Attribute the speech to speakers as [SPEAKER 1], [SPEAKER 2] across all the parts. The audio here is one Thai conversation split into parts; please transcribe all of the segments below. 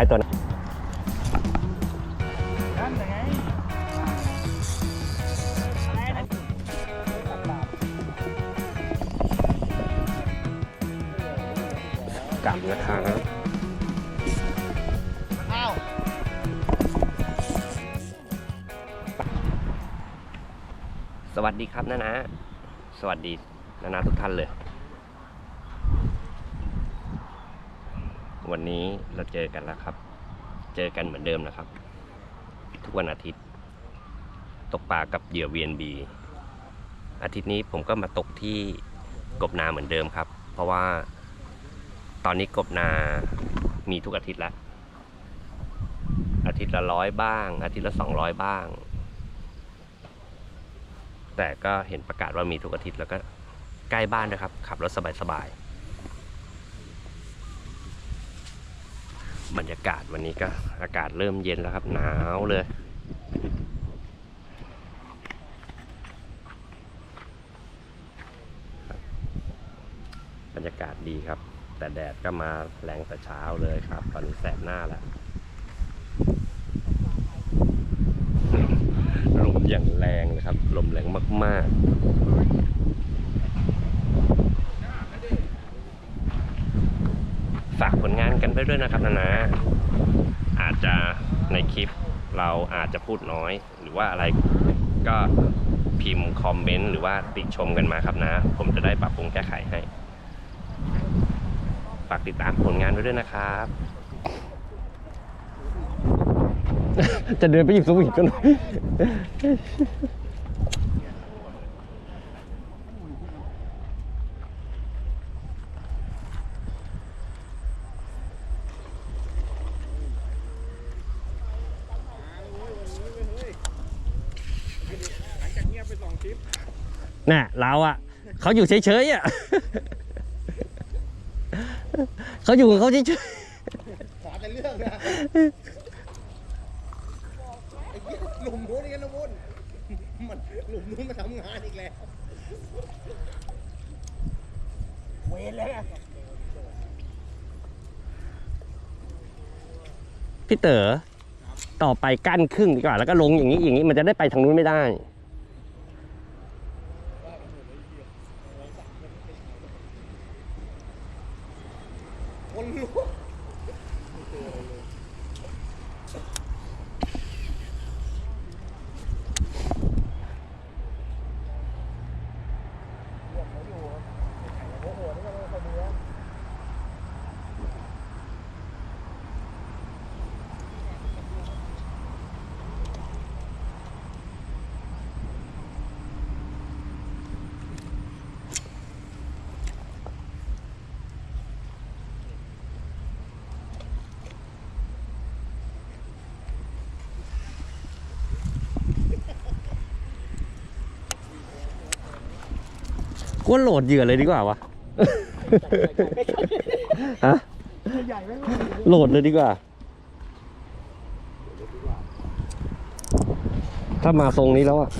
[SPEAKER 1] ายตัวนั้น
[SPEAKER 2] นั่นไงอะไรนะ
[SPEAKER 1] กลับนะครับ
[SPEAKER 2] อ้าว
[SPEAKER 1] สวัสดีครับนะนะ สวัสดีนะนะทุกท่านเลย วันนี้เราเจ อกันแล้วครับ เจอกันเหมือนเดิมนะครับ ทุกวันอาทิตย์ ตกปลากับเหยื่อ VNB อาทิตย์นี้ผมก็มาตกที่กบนาเหมือนเดิมครับ เพราะว่าตอนนี้กบนามีทุกอาทิตย์แล้ว อาทิตย์ละร้อยบ้าง อาทิตย์ละสองร้อยบ้าง แต่ก็เห็นประกาศว่ามีทุกอาทิตย์แล้วก็ใกล้บ้านด้วยครับ ขับรถสบายๆ บรรยากาศวันนี้ก็อากาศเริ่มเย็นแล้วครับ หนาวเลย บรรยากาศดีครับ แต่แดดก็มาแรงแต่เช้าเลยครับ ตอนนี้แสบหน้าแล้วลมอย่างแรงเลยครับ ลมแรงมาก ๆ ฝากผลงานกันไปด้วยนะครับนะนะอาจจะในคลิปเราอาจจะพูดน้อย หรือว่าอะไรก็พิมพ์คอมเมนต์หรือว่าติชมกันมาครับนะ ผมจะได้ปรับปรุงแก้ไขให้ ฝากติดตามผลงานไว้ด้วยนะครับ จะเดินไปหยิบสวิตกันหน่อย
[SPEAKER 2] หลังจากเงียบไปสองคลิป
[SPEAKER 1] น่ะเราอะเขาอยู่เฉยๆอะเขาอยู่ของเขาเฉย
[SPEAKER 2] ขอแต่เรื่องนะไอ้เหี้ยหลุมนู้นนี่กันนะวุ่นมันหลุมนู้นมาทำงานอีกแล้วเวรแล้ว
[SPEAKER 1] ๆพี่เต๋อต่อไปกั้นครึ่งดีกว่าแล้วก็ลงอย่างนี้อย่างนี้มันจะได้ไปทางนู้นไม่ได้ ก็โหลดเหยื่อเลยดีกว่าวะฮะ
[SPEAKER 2] ใหญ่ไหม
[SPEAKER 1] โหลดเลยดีกว่า ถ้ามาทรงนี้แล้วอะ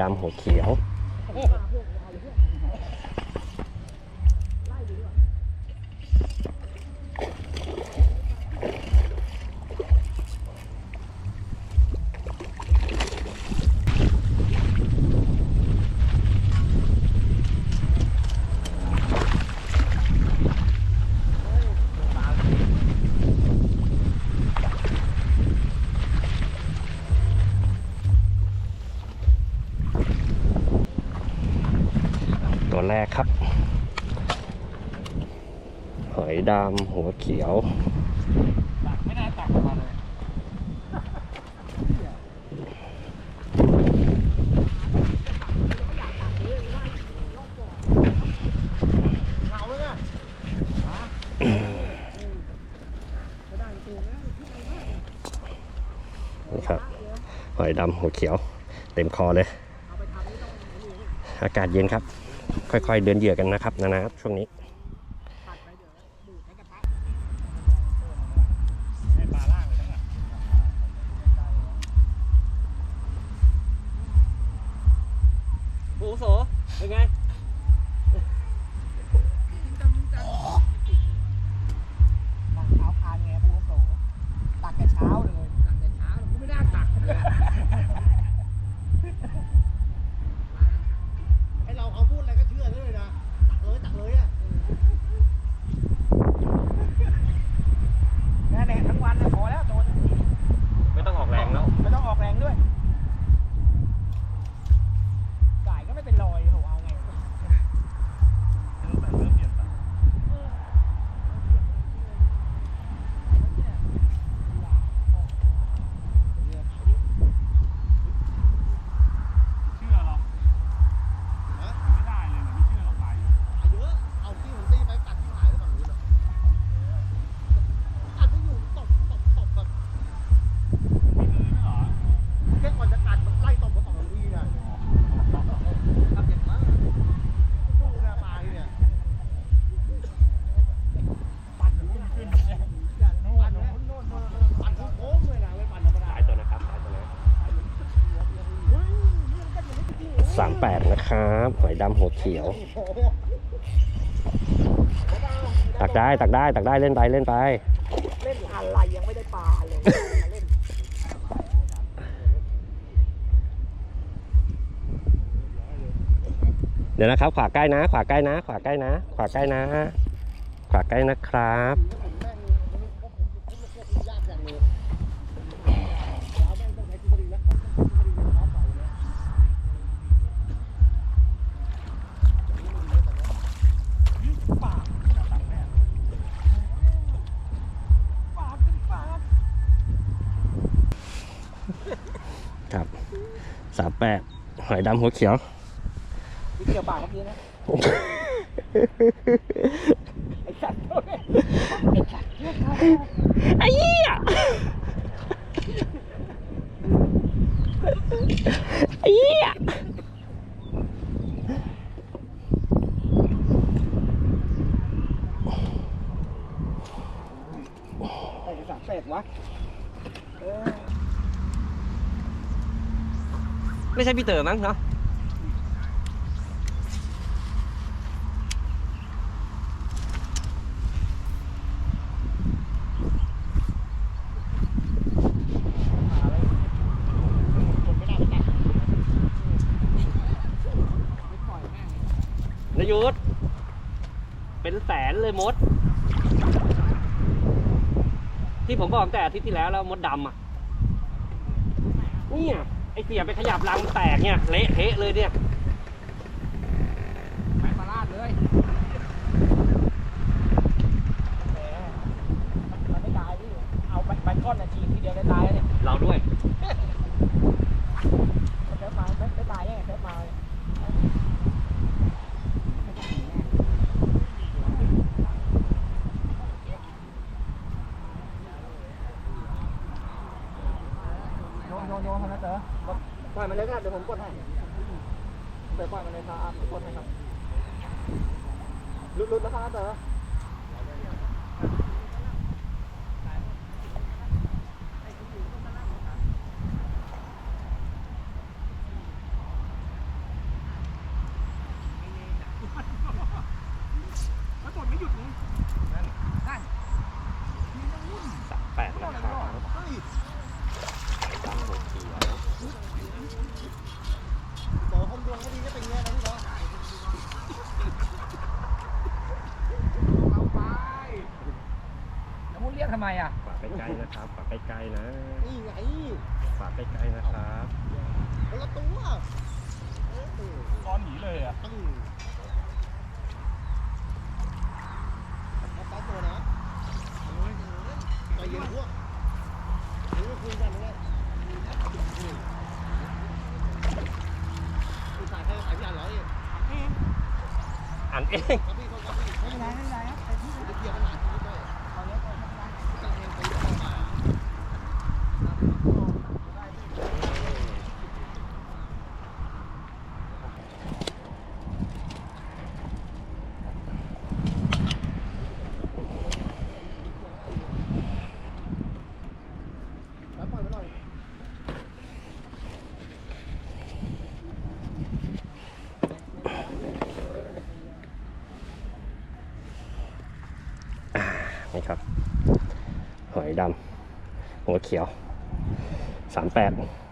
[SPEAKER 1] ดำหัวเขียว ตัว แรกครับ หอยดำหัวเขียว
[SPEAKER 2] ตักไม่น่าตักมาเลยเอาเลยอะ
[SPEAKER 1] นี่ครับ หอยดำหัวเขียว เต็มคอเลย อากาศเย็นครับ ค่อยๆเดินเหยื่อกันนะครับนะนะช่วงนี้
[SPEAKER 2] ให้ปลาล่างเลยนะ
[SPEAKER 1] โอ้โสเป็นไง
[SPEAKER 2] ตักเช้าพานไงปูโสตักแต่เช้าเลยตักแต่เช้ากูไม่ได้ตักเลยให้เราเขาพูดอะไรก็เชื่อเลยนะตักเลยตักเลยอะแน่แน่ทั้งวันเลยพอแล้วโดน
[SPEAKER 1] ไม่ต้องออกแรงแล้ว
[SPEAKER 2] ไม่ต้องออกแรงด้วยสายก็ไม่เป็นรอยโหเอาไง
[SPEAKER 3] เชื่อหรอกไม่ได้เลยไม่เชื่อหรอกไป
[SPEAKER 2] เยอะ เอาที่ผมตีไปกัดที่หายแล้วฝั่งนู้นอะกัดไม่อยู่ตบตบตบแบบ
[SPEAKER 3] ไม่เลยไม่หรอ
[SPEAKER 2] แค่ก่อนจะกัดมันไล่ตบมาสองทีน่ะทำอย่างนั้นดูนะปลาเนี่ยปั่นขึ้นขึ้นเนี่ยปั่นโน่นโน่นโน่นปั่นโค้งๆเลยนะไม่ปั่นธรรมดา
[SPEAKER 1] สายตัวนะครับสายตัวนะ
[SPEAKER 2] เฮ้ยนี่มันก็ยังไม่ถึง
[SPEAKER 1] สามแปดนะครับ หอยดำหัวเขียว ตักได้ ตักได้ ตักได้เล่นไปเล่นไป
[SPEAKER 2] เล่นอะไรยังไม่ได้ปลาเลยเล่น
[SPEAKER 1] เดี๋ยวนะครับ ขวาใกล้นะ ขวาใกล้นะ ขวาใกล้นะ ขวาใกล้นะ ขวาใกล้นะครับ
[SPEAKER 2] คุมควบคุมควบคุมยากอย่างเลยเอาแม่งต้องใช้ทฤษฎีแล้วต้องใช้ทฤษฎีแล้วเท้าเป่าเลยปากปากเป็นปาก
[SPEAKER 1] ครับสาม แปดหอยดำหัวเขียว
[SPEAKER 2] นี่เกี่ยวปากเมื่อกี้นะไอ้สัตว์โทษไอ้สัตว์เชื่อเขา
[SPEAKER 1] ไอ้เหี้ยไอ้เหี้ย
[SPEAKER 2] ไอ้สัตว์เป็ดวะเออ
[SPEAKER 1] ไม่ใช่พี่เต๋อมั้งเนาะ
[SPEAKER 2] นไม่น่าไปตัด
[SPEAKER 1] นยุทธเป็นแสนเลยมด ที่ผมบอกแต่อาทิตย์ที่แล้วแล้วมดดำอะเนี่ย ไอเสียไปขยับรังแตกเนี่ยเละเทะเลยเนี่ย
[SPEAKER 2] ไปปลาลาดเลยแหมมันไม่ตายพี่เอาไปไปก้อนนาทีทีเดียวได้ตายแล้วเนี่ย
[SPEAKER 1] เราด้วย
[SPEAKER 2] เซิร์ฟมาไม่ไม่ตายแน่เซิร์ฟมาเลยโย นโยนโยนนะเต๋อปล่อยมันเลยนะเดี๋ยวผมกดให้เต๋อปล่อยมันเลยครับกดให้ครับหลุดหลุดแล้วครับเต๋อ
[SPEAKER 1] สามแปดนะครับ
[SPEAKER 2] เฮ้ย
[SPEAKER 1] สามหกเขียว
[SPEAKER 2] เดี๋ยวคนดวงก็ดีก็เป็นเงี้ยนะพี่เนาะ
[SPEAKER 4] เอาไปแล้วมุนเรียกทำไมอะ
[SPEAKER 1] ฝากใกล้ๆนะครับฝากใกล้ๆนะ
[SPEAKER 2] นี่ไง
[SPEAKER 1] ฝากใกล้ๆนะครับ
[SPEAKER 2] คนละตัวเออ
[SPEAKER 3] ก้อนหนีเลยอะ
[SPEAKER 2] ตั้งเอาตามตัวนะใจเย็นพวกเดี๋ยวคุยกันเลยอุตส่าห์ให้ขายพี่อ่านร้อยเอง
[SPEAKER 1] อ่านเอง
[SPEAKER 3] 38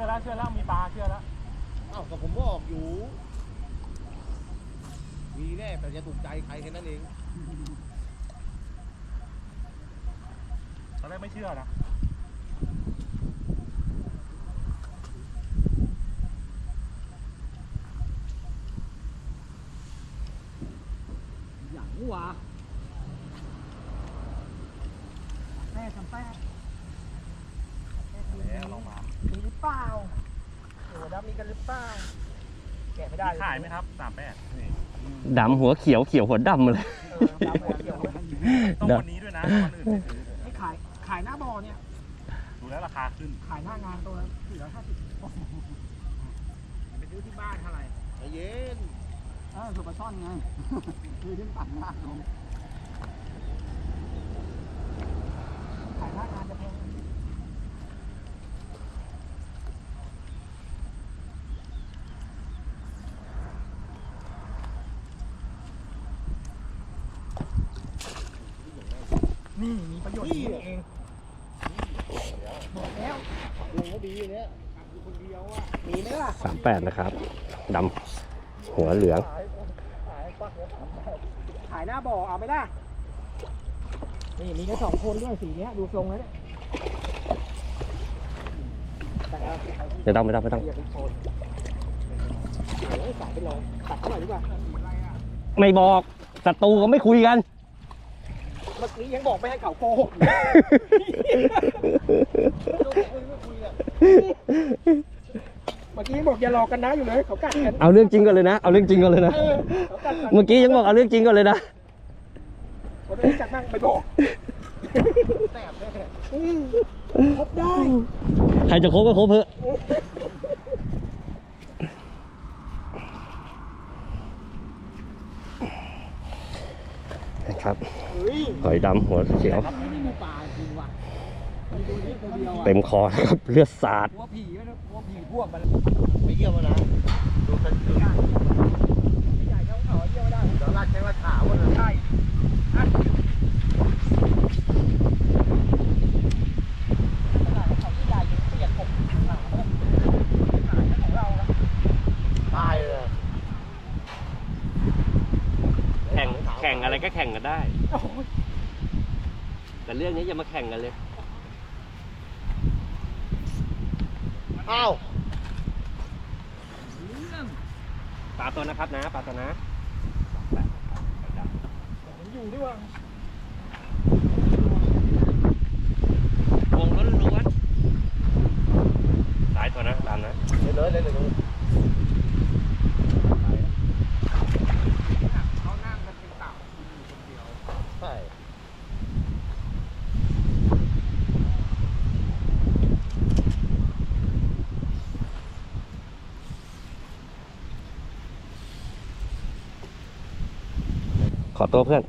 [SPEAKER 3] ชื่อแล้วเชื่อแล้วมีปลาเชื่อแล้ว
[SPEAKER 2] อ้าวก็ผมบอกอยู่ มีแน่แต่จะถูกใจใครแค่นั้นเอง
[SPEAKER 3] ตอนแรกไม่เชื่อนะ
[SPEAKER 4] อย่างหัวแม่ทำแป้ง
[SPEAKER 3] แล้วลองมา
[SPEAKER 4] มีหรือเปล่าโอ้ดับมีกันหรือเปล่าแกะไม่ได้
[SPEAKER 3] ขายไหมครับสามแปดนี่
[SPEAKER 1] ดำหัวเขียวเขียวหัวดำเลย
[SPEAKER 4] เออดับหัวเขียว
[SPEAKER 3] ต้องวันนี้ด้วยนะวันอื่นไม่ซื้อ
[SPEAKER 4] ให้ขายขายหน้าบอเนี่ย
[SPEAKER 3] ดูแล้วราคาขึ้น
[SPEAKER 4] ขายหน้างานตัวละสี่ร้อยห้าสิบไปซื้อที่บ้านเท่าไหร่
[SPEAKER 2] ใจเย็น
[SPEAKER 4] เออสุปลาช่อนไง คือที่ตัดหน้าลงขายหน้างานจะแพงนี่มีประโยชน์อย่างนี้เองบอกแล้ว
[SPEAKER 2] ด วงก็ดีเนี่ยอยู่คนเดียวอะ
[SPEAKER 4] มีไหมล่ะ
[SPEAKER 1] สามแปดนะครับดำหัวเหลือง
[SPEAKER 4] ขายขายปักหัวสามแปดขายหน้าบ่อเอาไหมล่ะนี่มีแค่สองคนด้วยสีเนี้ยดูทรงแล้วเนี่ยแต่เอา
[SPEAKER 1] ไม่ต้องไม่ต้องไม่ต้อง
[SPEAKER 4] เรียกเป็นคนเดี๋ยวให้สายไปลองตัดเท่าไหร่ดีกว่า
[SPEAKER 1] ไม่บอกศัตรูก็ไม่คุยกัน
[SPEAKER 4] เมื่อกี้ยังบอกไม่ให้เขาโกหก
[SPEAKER 2] ต้องคุยไม่คุยอะ
[SPEAKER 4] เมื่อกี้ยังบอกอย่าหลอกกันนะอยู่เลยเขากัดกัน
[SPEAKER 1] เอาเรื่องจริงก่อนเลยนะ เอาเรื่องจริงก่อนเลยนะ
[SPEAKER 4] เออเขากัดกัน
[SPEAKER 1] เมื่อกี้ยังบอกเอาเรื่องจริงก่อนเลยนะ
[SPEAKER 4] คนนี้จักนั่งไปบอก
[SPEAKER 2] แสบแน่
[SPEAKER 4] อืมพบได้
[SPEAKER 1] ใครจะคบก็คบเถอะ ครับ
[SPEAKER 4] เฮ้ย
[SPEAKER 1] หอยดำหัวเขียว
[SPEAKER 4] ไม่มีปลาจริงว่ะมีตัวนี้ตัวเดียวอะ
[SPEAKER 1] เต็มคอนะครับเลือดสาด
[SPEAKER 4] กลัวผีไม่รู้กลัวผีพวกมัน
[SPEAKER 2] ไปเยี่ยมมานะดูกันดู
[SPEAKER 4] ไม่ใหญ่เท่าเขาเยี่ยมไม่ได้
[SPEAKER 2] เดี๋ยวลากแข้งลากขาหมดเลย
[SPEAKER 4] ใช่อะขนาดเขาที่ใหญ่ยังเปียกผมหนาเลยหนาของเรานะ
[SPEAKER 2] ตายเลย
[SPEAKER 1] แข่งแข่งอะไร ก็แข่งกันได้
[SPEAKER 4] โอ้ย
[SPEAKER 1] แต่เรื่องนี้อย่ามาแข่งกันเลย
[SPEAKER 2] อ้าว
[SPEAKER 4] เรื่อง
[SPEAKER 1] ปลาตัวนะครับนะปลาตัวนะ
[SPEAKER 4] ผมอยู่ด้วยว่ะ
[SPEAKER 1] วงล้วนๆสายตัวนะดำข อตัวเพื่อน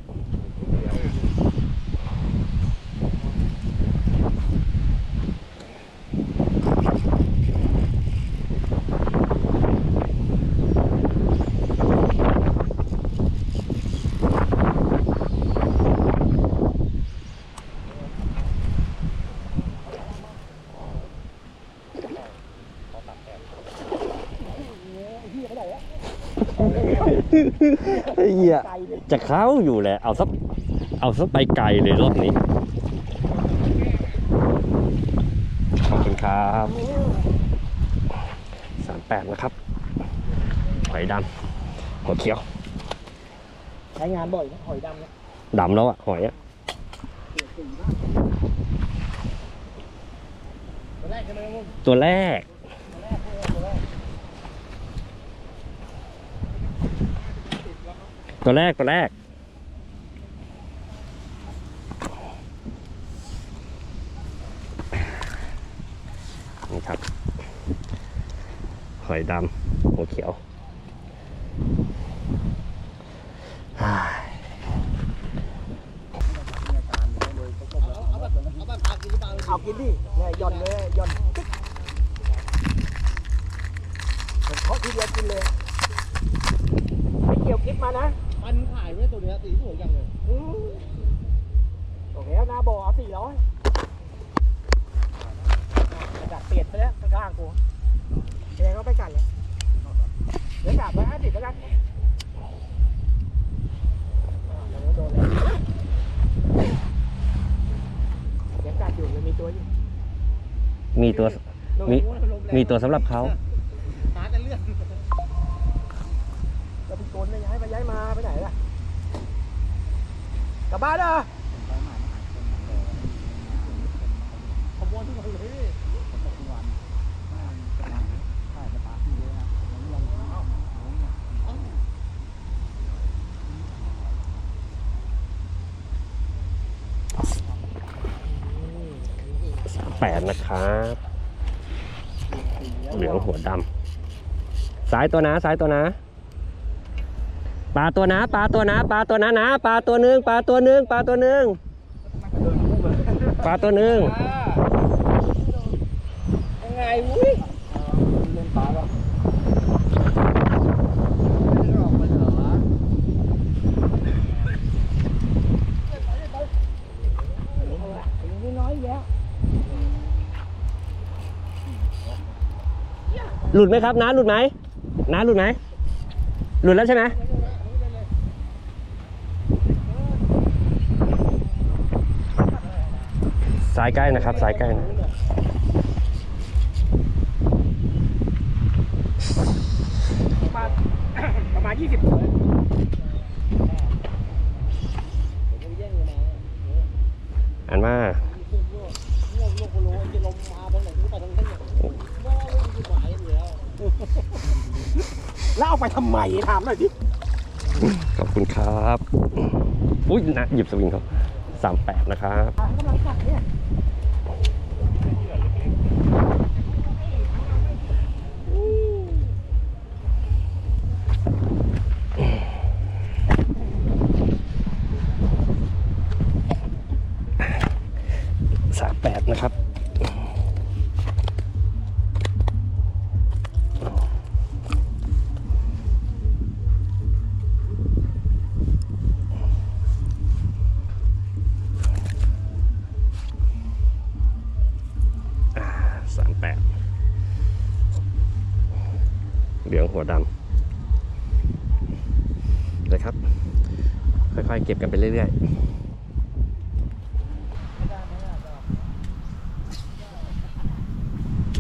[SPEAKER 1] ไอ้เหี้ย
[SPEAKER 4] ไกลเลย
[SPEAKER 1] จะเข้าอยู่แหละ เอาสักเอาสักไปไกลเลยรอบนี้ ขอบคุณครับสามแปดนะครับหอยดำหัวเขียว
[SPEAKER 4] ใช้งานบ่อยนะหอยดำเนี่ย
[SPEAKER 1] ดำแล้วอะหอยอะ
[SPEAKER 2] ตัวแรกใช่ไหมครับผม
[SPEAKER 1] ตัวแรกตัวแรก นี่ครับ หอยดำหัวเขียว
[SPEAKER 2] เอาเอาแบบเอากิน
[SPEAKER 4] ดิเนี่ยหย่อนเลยหย่อนกผมเคาะทีเดียวกินเลย ไม่เกี่ยวคลิปมานะ
[SPEAKER 2] มันขายไว้ตัวเนี้ยสีสวยจังเลย
[SPEAKER 4] อืมโอเคแล้วนาบ่อเอาสี่ร้อยดักเปลี่ยนไปแล้วข้างๆกูแกก็ไปกันเลยเดี๋ยวกลับไปห้าสิบแล้วกันอ่าเดี๋ยวโดนแล้วยังกัดอยู่ยังมีตัวอยู่
[SPEAKER 1] มีตัว มี
[SPEAKER 2] ลแรง
[SPEAKER 1] มีตัวสำหรับเขา
[SPEAKER 2] หาแต่เลือด
[SPEAKER 4] จะเป็นย้ายไปย้ายมาไปไหนล่ะกลับบ้านเหรอ
[SPEAKER 2] ขบวนทุกคนเลย
[SPEAKER 1] สามแปดนะครับ เหลืองหัวดำสายตัวนะสายตัวนะ ปลาตัวนะปลาตัวนะปลาตัวนะนะปลาตัวหนึ่งปลาตัวหนึ่งปลาตัวหนึ่งปลาตัวหนึ่ง
[SPEAKER 4] ยังไงวุ้ยเล่นปลาแล้วน้อยแยะ
[SPEAKER 1] หลุดไหมครับน้าหลุดไหมน้าหลุดไหมหลุดแล้วใช่ไหมสายใกล้นะครับ สายใกล้นะ
[SPEAKER 4] ประมาณประมาณยี่สิบตัว
[SPEAKER 1] อันว่า
[SPEAKER 2] ง่วงโลกโลจะลมมาตรงไหนก็ไปตรงนั้นเนี่ยว่าไม่มีหมายอยู่แล้ว
[SPEAKER 4] แล้วเอาไปทำไมถามหน่อยดิ
[SPEAKER 1] ขอบคุณครับ อุ้ยนะหยิบสวิงเขาสามแปดนะครับ องหัวดำเลยครับ ค่อยๆ เก็บกันไปเรื่อยๆ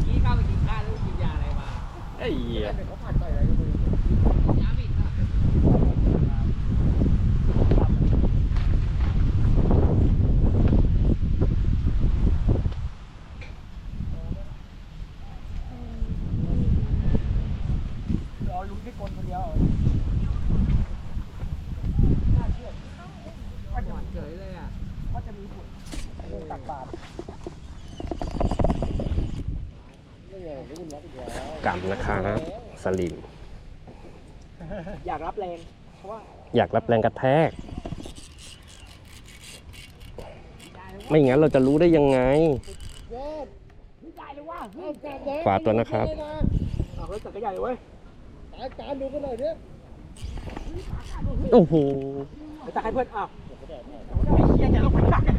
[SPEAKER 4] กี้เข้าไปกินข้าวแล้วกินยาอะไรมา
[SPEAKER 1] ไอ้เหี้ย
[SPEAKER 2] อ
[SPEAKER 4] ยากรับแรงกระ
[SPEAKER 2] แท
[SPEAKER 1] ก ไม่
[SPEAKER 4] อย่าง
[SPEAKER 1] นั้นเราจะรู้ได้ยังไง ขวาตัวนะครับ
[SPEAKER 4] เอารถจักรยเลยเว้
[SPEAKER 2] อาจารย์ดูกันหน่อยเนี่ย
[SPEAKER 1] โอ้โห
[SPEAKER 4] ไปตยเพื่อนอ้ไอ้จะลง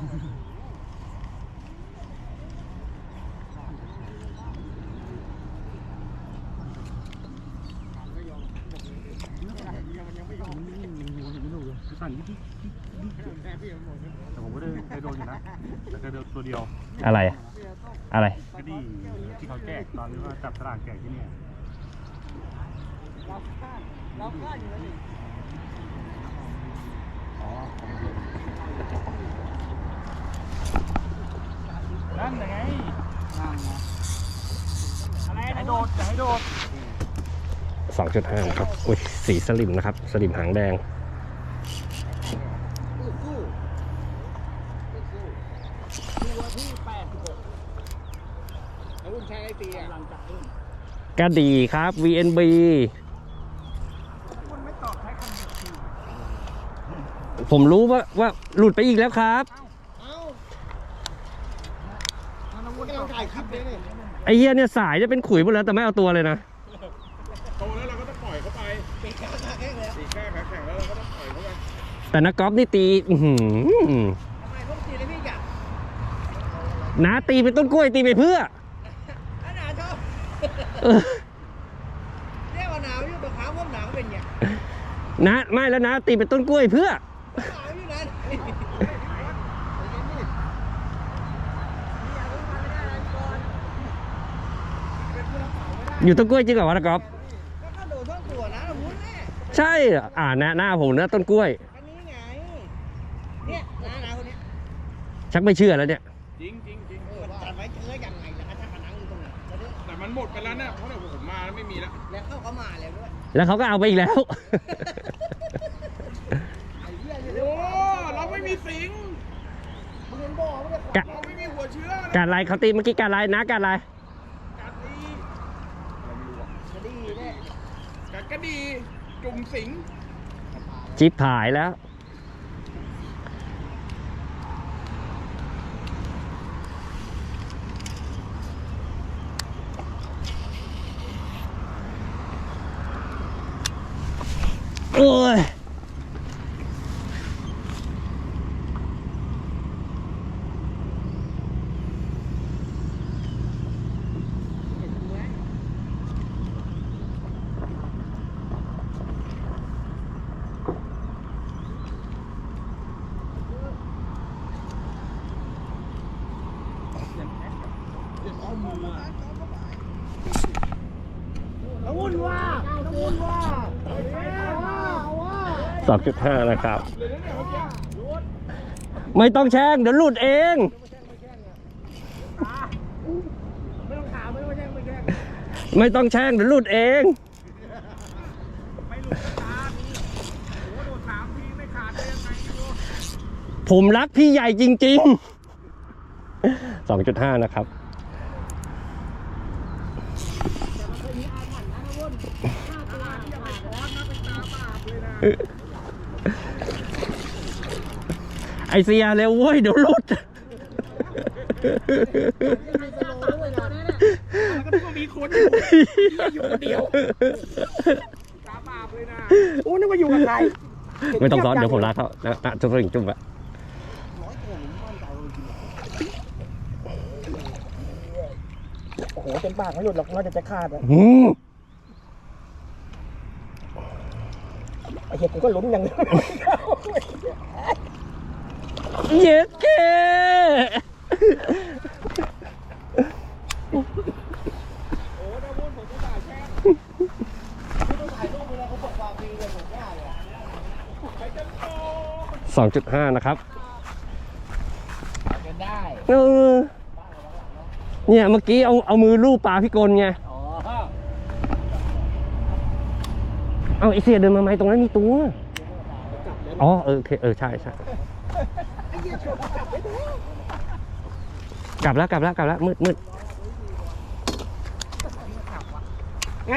[SPEAKER 3] สั่นที่แต่ผมก็ได้เคยโดนอยู่นะแต่เคยโดนตัวเดียว
[SPEAKER 1] อะไร อะไร
[SPEAKER 3] ก็ดีที่เขาแจกตอนนี้ว่าจับสลากแจกที่เนี่ย
[SPEAKER 4] เราข้างเราข้างอยู่แล้วนี่
[SPEAKER 3] นั่นไง
[SPEAKER 4] อะไร
[SPEAKER 3] อย่า
[SPEAKER 4] นะ
[SPEAKER 3] ให้โดดอย่าให้โดด
[SPEAKER 1] 2.5นะครับ อุ้ย สีสลิมนะครับ สลิมหางแดง
[SPEAKER 2] สู้สู้สู้
[SPEAKER 4] ตัวที่แปดสิบหก
[SPEAKER 2] แล้วคุณชายไอ้ตีอะ
[SPEAKER 4] หลังจากรุ่น
[SPEAKER 1] กระดีครับ VNB
[SPEAKER 4] คุณไม่ตอบใช้คำเดียวคือ
[SPEAKER 1] ผมรู้ว่าว่าหลุดไปอีกแล้วครับ
[SPEAKER 2] เอ้า
[SPEAKER 4] มันต้อง
[SPEAKER 2] คุ
[SPEAKER 4] วุ่
[SPEAKER 2] ณ
[SPEAKER 4] น
[SPEAKER 2] กำลังถ่ายคลิปเลยเนี่ย
[SPEAKER 1] ไอ้เหี้ยเนี่ยสายจะเป็นขุยหมดแล้วแต่ไม่เอาตัวเลยนะ
[SPEAKER 3] โตแล้วเราก็ต้องปล่อยเขาไป
[SPEAKER 2] ปีกขาแข็งเลย
[SPEAKER 3] ตีแค่ขาแข็งแล้วเราก็ต้องปล่อยเขาไป
[SPEAKER 1] แต่นักกอล์ฟนี่ตีอื้อหือ
[SPEAKER 4] ทำไมพวกตีเลยพี่อยาก
[SPEAKER 1] น้าตีเป็นต้นกล้วยตีไปเพื่อ
[SPEAKER 4] อันหนาชอบ
[SPEAKER 1] เออ
[SPEAKER 4] เรียกว่าหนาวอยู่ตัวขาวพวกหนาวเป็นอย่าง
[SPEAKER 1] น้าไม่แล้วน้าตีเป็นต้นกล้วยเพื่อ
[SPEAKER 4] หนาวอยู่นั้น
[SPEAKER 1] อยู่ต้นกล้วยจริงเหรอวะนักกอล์ฟ
[SPEAKER 4] ก็กระโดดท่อนตัวนะมุ้นแน่
[SPEAKER 1] ใช่เหรออ่าหน้าหน้าผมนะต้นกล้วย
[SPEAKER 4] อันนี้ไง เนี่ยน้าหนาวคนนี้
[SPEAKER 1] ชักไม่เชื่อแล้วเนี่ย
[SPEAKER 3] จริงจริงจริง
[SPEAKER 4] มันจัดไว้เจอยังไงล่ะถ้าผนังอยู่ตรงไหนแล้วเนี่ย
[SPEAKER 3] แต่มันหมดไปแล้วเนี่ยเพราะเดี๋ยวผมมาแล้วไม่มีแล้ว
[SPEAKER 4] แล้วเข้าก็มาแล้วด้วย
[SPEAKER 1] แล้วเขาก็เอาไปอีกแล้ว
[SPEAKER 4] ไอ้เหี้ยอยู่
[SPEAKER 3] โอ้เราไม่มีสิง
[SPEAKER 4] มึงเห็นบ่อไม่ได้
[SPEAKER 1] กะ
[SPEAKER 3] เราไม่มีหัวเชื้อ
[SPEAKER 1] การลายเขาตีเมื่อกี้การลายนะการลาย
[SPEAKER 3] กัดดี
[SPEAKER 4] คดีเนี่ย
[SPEAKER 3] กัดก็ดี จุ่มสิง
[SPEAKER 1] จิบหายแล้วโอ้ย
[SPEAKER 4] แล้ววุ่นว่าแล้ววุ่นว่าว่าว่า
[SPEAKER 1] สองจุดห้านะครับ ไม่ต้องแช่งเดี๋ยวหลุดเอง
[SPEAKER 4] ไม่ต้องถามไม่ต้องแจ้งไม่แจ้ง
[SPEAKER 1] ไม่ต้องแช่งเดี๋ยวหลุดเอง
[SPEAKER 3] ไม่รู้จะตามโอ้โหโดนถามทีไม่ขาดได้ยังไงดู
[SPEAKER 1] ผมรักพี่ใหญ่จริงๆสองจุดห้านะครับ ไอเสียเร็วเว้ยเดี๋ยวหลุด
[SPEAKER 3] ก็ต้องมีคนอยู่อยู่คนเดียวตาบาปเลยนะ
[SPEAKER 4] โอ้นึกว่าอยู่กับใคร
[SPEAKER 1] ไม่ต้องซ้อนเดี๋ยวผมลากเขานะนะจุ๊บจุ๊บจุ๊บอะ
[SPEAKER 4] โอ้โหเต็มปากไม่หลุดหรอกนอกจากจะขาดอะ
[SPEAKER 1] หืม
[SPEAKER 4] ไอ้เหี้ยกูก็ลุ้นอย่างนี้
[SPEAKER 1] เย็ดแสองจุดห้านะครับ
[SPEAKER 4] เอ
[SPEAKER 1] อเนี่ยเมื่อกี้เอาเอามือลูบปลาพี่กลไงเอาไอเสียเดินมาไหมตรงนั้นมีตัว อ๋อเออโอเคเออใช่ใช่ กลับแล้วกลับแล้วกลับแล้วมืดมืด
[SPEAKER 4] ไง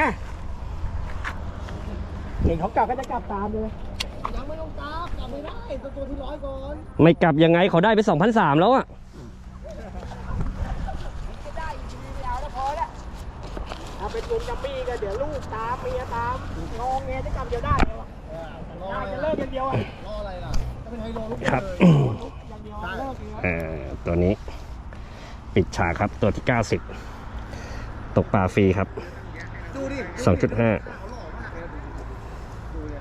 [SPEAKER 4] เห็นเขากลับก็จะกลับตามเลย
[SPEAKER 2] ยังไม่ต้องกราฟกลับไม่ได้ตัวตัวที่ร้อยก่อน
[SPEAKER 1] ไม่กลับยังไงเขาได้ไปสองพันสามแล้วอะ
[SPEAKER 4] จะได้อีกทีไม่เอาแล้วพอแล้วถ้าเป็นจุนกับปี้ก็เดี๋ยวลูกตามเมียตามงองเมียจะกลับเดียวได้เหรอ
[SPEAKER 2] รอ
[SPEAKER 4] ได้
[SPEAKER 2] อะไร
[SPEAKER 4] จะ
[SPEAKER 2] ล่ะ
[SPEAKER 4] เลิกกันเดียวอะ
[SPEAKER 2] รออะไรล่ะถ้าเป็นไฮโลลูก
[SPEAKER 1] ครับ
[SPEAKER 2] เลย
[SPEAKER 4] อย่างเดียวเลิกเลย
[SPEAKER 1] เอ่อตัวนี้ ปิดฉากครับตัวที่เก้าสิบตกปลาฟรีครับ
[SPEAKER 2] ดูดิ
[SPEAKER 1] สองจุดห้า
[SPEAKER 2] เขาหล่อมากเลยดูดิ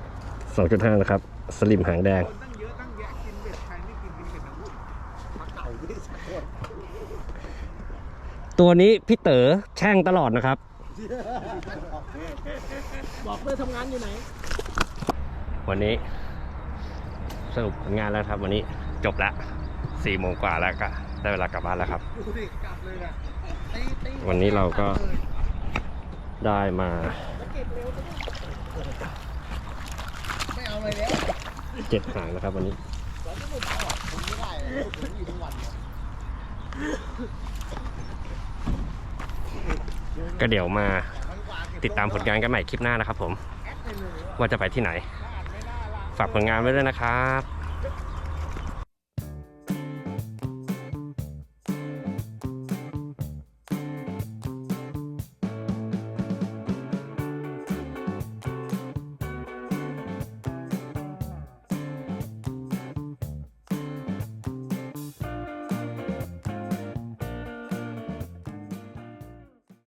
[SPEAKER 1] สองจุดห้านะครับ สลิมหางแดง
[SPEAKER 2] ตั้งเยอะตั้งแยะกินเบ็ดใครไม่กินกินเบ็ดนะพูดมาเก่าที่สักคน
[SPEAKER 1] ตัวนี้พี่เต๋อแช่งตลอดนะครับ
[SPEAKER 4] บอกเพื่อนทำงานอยู่ไหน
[SPEAKER 1] วันนี้สรุปผลงานแล้วครับวันนี้จบละ สี่โมงกว่าแล้วก็ได้เวลากลับบ้านแล้วครับ
[SPEAKER 2] ดูดิกลับเลยนะตีตี
[SPEAKER 1] วันนี้เราก็ได้มา
[SPEAKER 2] ไม่เอาอะไรแล้ว
[SPEAKER 1] เจ็ดหางนะครับวันนี้
[SPEAKER 2] แล้วไม่เอาอะผมไม่ได้เลยผมอยู่ทั้งวันเนี่ย
[SPEAKER 1] ก็เดี๋ยวมา
[SPEAKER 2] ทั้งวันเก็บ
[SPEAKER 1] ติดตามผลงานกันใหม่คลิปหน้านะครับผม
[SPEAKER 2] แอปไปเลย
[SPEAKER 1] ว่าจะไปที่ไหน ฝากผลงานไว้ด้วยนะครับ